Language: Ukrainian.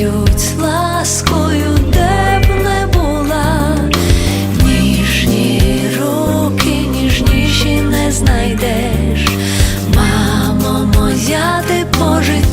зігріють ласкою, де б не була, ніжні руки, ніжніші не знайдеш, мамо моя, ти пожиття.